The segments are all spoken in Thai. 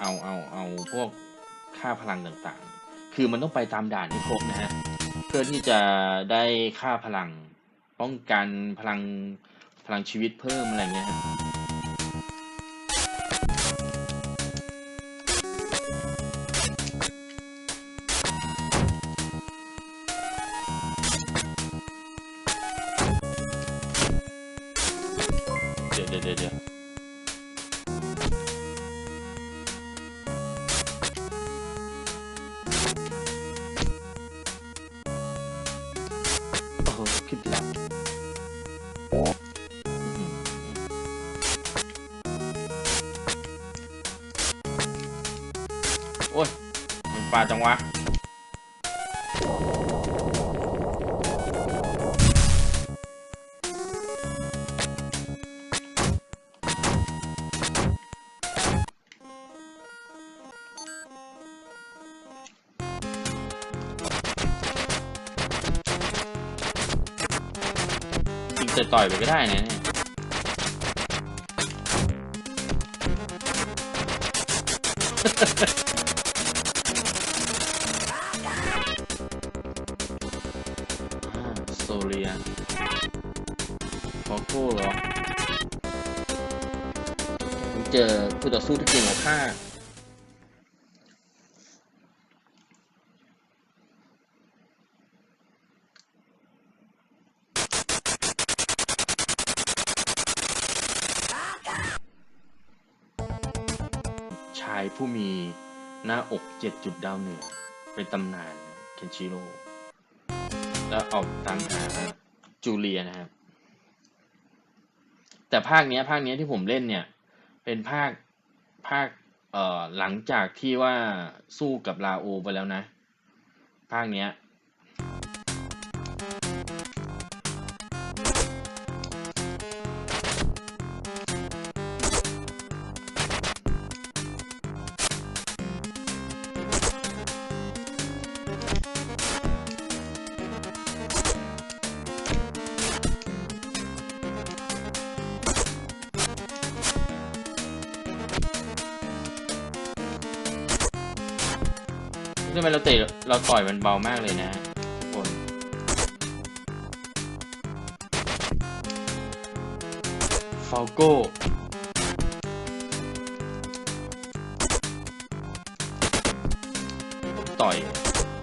เอาเอาเอาพวกค่าพลังต่างๆ คือมันต้องไปตามด่านให้ครบนะฮะเพื่อที่จะได้ค่าพลังป้องกันพลังพลังชีวิตเพิ่มอะไรเงี้ยฮะเดี๋ยวเดี๋ยวเดี๋ยว มาจังวะ จริงแต่ต่อยไปก็ได้นะเนี่ย โซเลียฟอโก้เหรอผมเจอคู่ต่อสู้ที่เก่งกว่าข้าชายผู้มีหน้าอกเจ็ดจุดดาวเหนือ เป็นตำนานเคนชิโร่ แล้วออกตามหาจูเลียนะครับ แต่ภาคเนี้ยภาคเนี้ยที่ผมเล่นเนี่ย เป็นภาคภาคเอ่อหลังจากที่ว่าสู้กับลาโอไปแล้วนะ ภาคเนี้ย ทำไมเราเตะเราต่อยมันเบามากเลยนะทุกคนฟาโก้ต่อย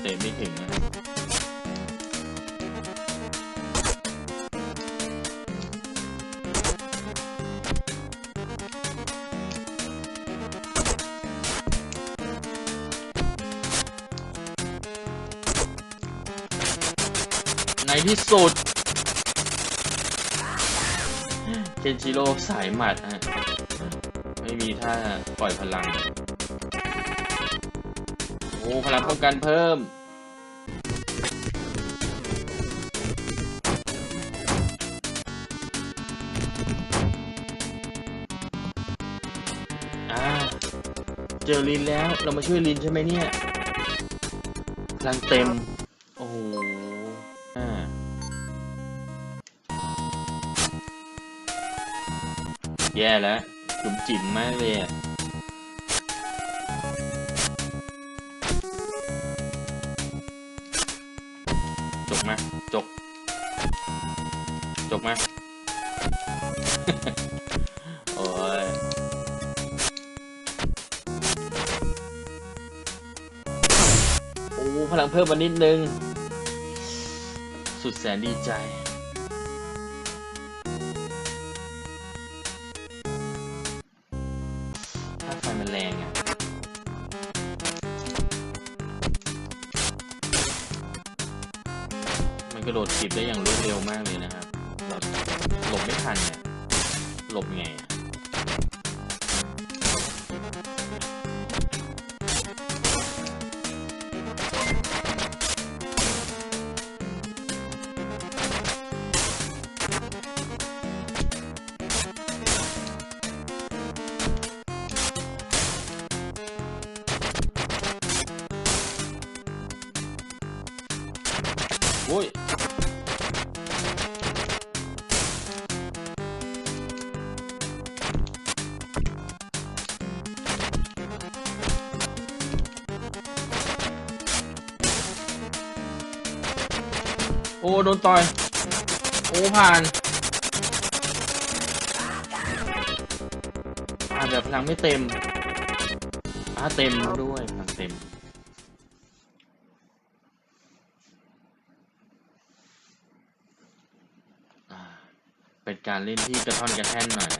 เตะไม่ถึงนะ ในที่สุด เคนชิโร่สายหมัดฮะ ไม่มีท่าปล่อยพลัง โอ้พลังป้องกันเพิ่ม อ่า เจอลินแล้ว เรามาช่วยลินใช่ไหมเนี่ยพลังเต็ม แย่แล้วจุ๋มจิ๋มมากเลยจกมา จก จกมา โอ้ยโอ้พลังเพิ่มมานิดนึง สุดแสนดีใจ มันกระโดดถีบได้อย่างรวดเร็วมากเลยนะครับแบบหลบไม่ทันเนี่ยหลบไง อะอ้โดนต่อย โอ้ผ่านผ่านแบบพลังไม่เต็มอ่าเต็มด้วยพลังเต็มเป็นการเล่นที่กระท่อนกระแท่นหน่อย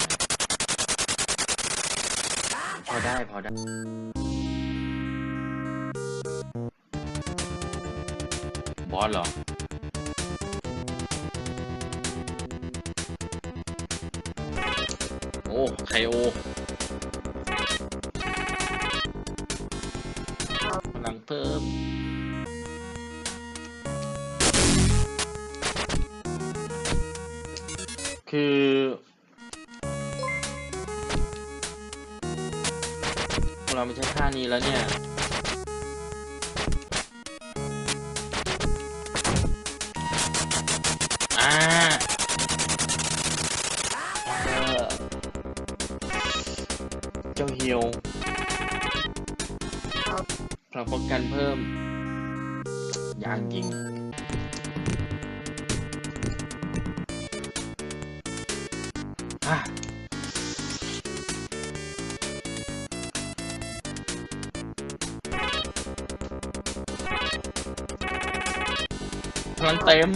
พอได้พอได้บอสเหรอ อ้ไคโอพลังเพิ่มคือ เราไม่ใช้ท่านี้แล้วเนี่ย พิ่มย่างยิงพลังเต็ม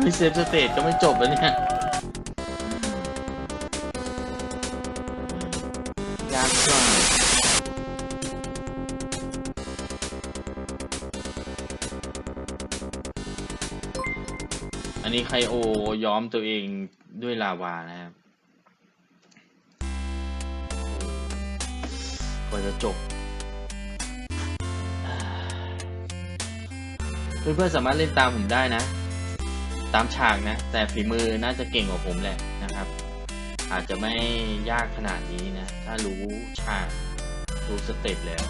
ไม่เซฟสเตจก็ไม่จบแล้วเนี่ยยากกว่าอันนี้ไคโอย้อมตัวเองด้วยลาวานะครับ ว่าจะจบ เพื่อนๆสามารถเล่นตามผมได้นะ ตามฉากนะ แต่ฝีมือน่าจะเก่งกว่าผมแหละนะครับ อาจจะไม่ยากขนาดนี้นะ ถ้ารู้ฉากรู้สเต็ปแล้ว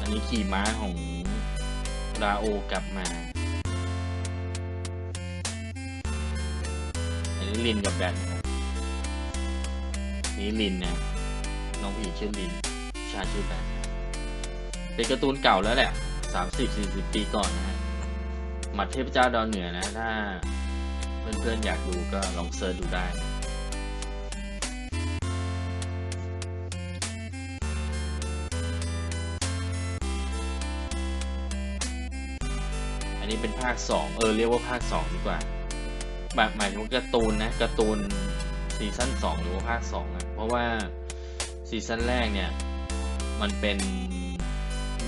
อันนี้ขี่ม้าของราโอกลับมาอันนี้ลินกับแบท นะครับนี่ลินนะน้องผู้หญิงชื่อลินชาชื่อแบทนเป็นการ์ตูนเก่าแล้วแหละสามสิบสี่สิบปีก่อนนะฮะหมัดเทพเจ้าดอนเหนือนะถ้าเพื่อนๆอยากดูก็ลองเซิร์ชดูได้อันนี้เป็นภาคสองเออ เรียกว่าภาคสองดีกว่าแบบหมายถึงการ์ตูนนะการ์ตูนซีซั่นสองหรือว่าภาคสองอะ เพราะว่าซีซั่นแรกเนี่ย มันเป็น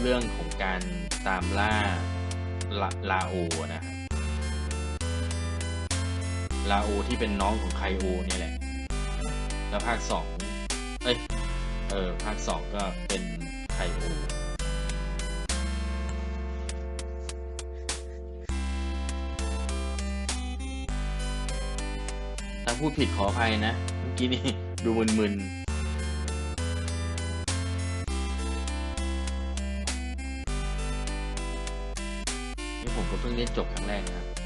เรื่องของการตามล่าลาลาโอนะครับลาโอที่เป็นน้องของไคโอเนี่ยแหละ แล้วภาคสองเอ้ย เออ ภาคสองก็เป็นไคโอ ถ้าพูดผิดขออภัยนะ เมื่อกี้นี่ ดูมึนๆนี่ผมก็เพิ่งเล่นจบครั้งแรกนะครับ